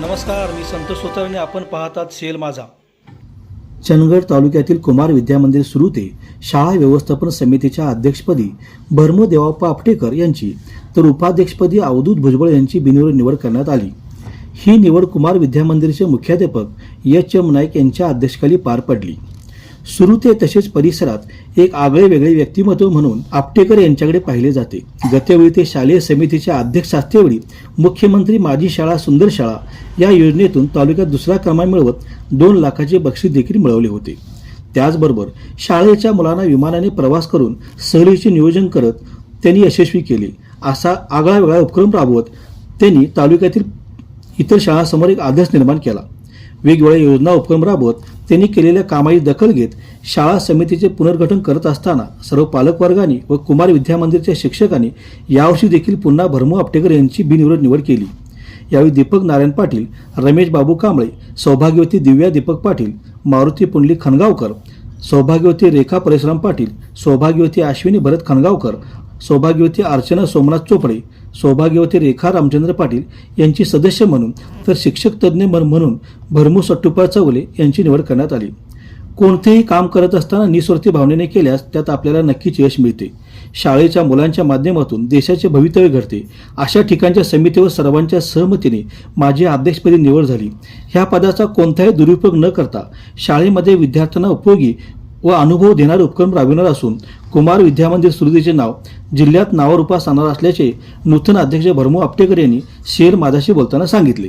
नमस्कार मी संतोष सोतरणे आपण पाहतात सेल माझा. चंदगड तालुक्यातील कुमार विद्यामंदिर सुरू ते शाळा व्यवस्थापन समितीच्या अध्यक्षपदी भरमो देवाप्पा आपटेकर यांची तर उपाध्यक्षपदी अवधूत भुजबळ यांची बिनविरोध निवड करण्यात आली. ही निवड कुमार विद्यामंदिरचे मुख्याध्यापक एच एम नाईक यांच्या अध्यक्षखाली पार पडली. सुरू ते तसेच परिसरात एक आगळे वेगळे व्यक्तिमत्व म्हणून आपटेकर यांच्याकडे पाहिले जाते. गतवेळी ते शालेय समितीच्या अध्यक्ष असतेवेळी मुख्यमंत्री माझी शाळा सुंदर शाळा या योजनेतून तालुक्यात दुसरा क्रमांक मिळवत दोन लाखाचे बक्षीस देखील मिळवले होते. त्याचबरोबर शाळेच्या मुलांना विमानाने प्रवास करून सहलीचे नियोजन करत त्यांनी यशस्वी केले. असा आगळा वेगळा उपक्रम राबवत त्यांनी तालुक्यातील इतर शाळांसमोर एक आदर्श निर्माण केला. वेगवेगळ्या योजना उपक्रम राबवत त्यांनी केलेल्या कामाची दखल घेत शाळा समितीचे पुनर्गठन करत असताना सर्व पालकवर्गाने व कुमार विद्यामंदिरच्या शिक्षकांनी यावर्षी देखील पुन्हा भरमू आपटेकर यांची बिनविरोध निवड केली. यावेळी दीपक नारायण पाटील रमेश बाबू कांबळे सौभाग्यवती दिव्या दीपक पाटील मारुती पुंडली खणगावकर सौभाग्यवती रेखा परशुराम पाटील सौभाग्यवती अश्विनी भरत खणगावकर सौभाग्यवती अर्चना सोमनाथ चोपडे सौभाग्यवती रेखा रामचंद्र पाटील यांची सदस्य म्हणून तर शिक्षक तज्ज्ञ म्हणून भरमू सट्टुपा चवले यांची निवड करण्यात आली. कोणतेही काम करत असताना निस्वार्थी भावनेने केल्यास त्यात आपल्याला नक्कीच यश मिळते. शाळेच्या मुलांच्या माध्यमातून देशाचे भवितव्य घडते. अशा ठिकाणच्या समितीवर सर्वांच्या सहमतीने माझी अध्यक्षपदी निवड झाली. ह्या पदाचा कोणताही दुरुपयोग न करता शाळेमध्ये विद्यार्थ्यांना उपयोगी व अनुभव देणारे उपक्रम राबविणार असून कुमार विद्यामंदिर सुरुदीचे नाव जिल्ह्यात नावारूपास आणणार असल्याचे नूतन अध्यक्ष भरमू आपटेकर यांनी शेर माझाशी बोलताना सांगितले.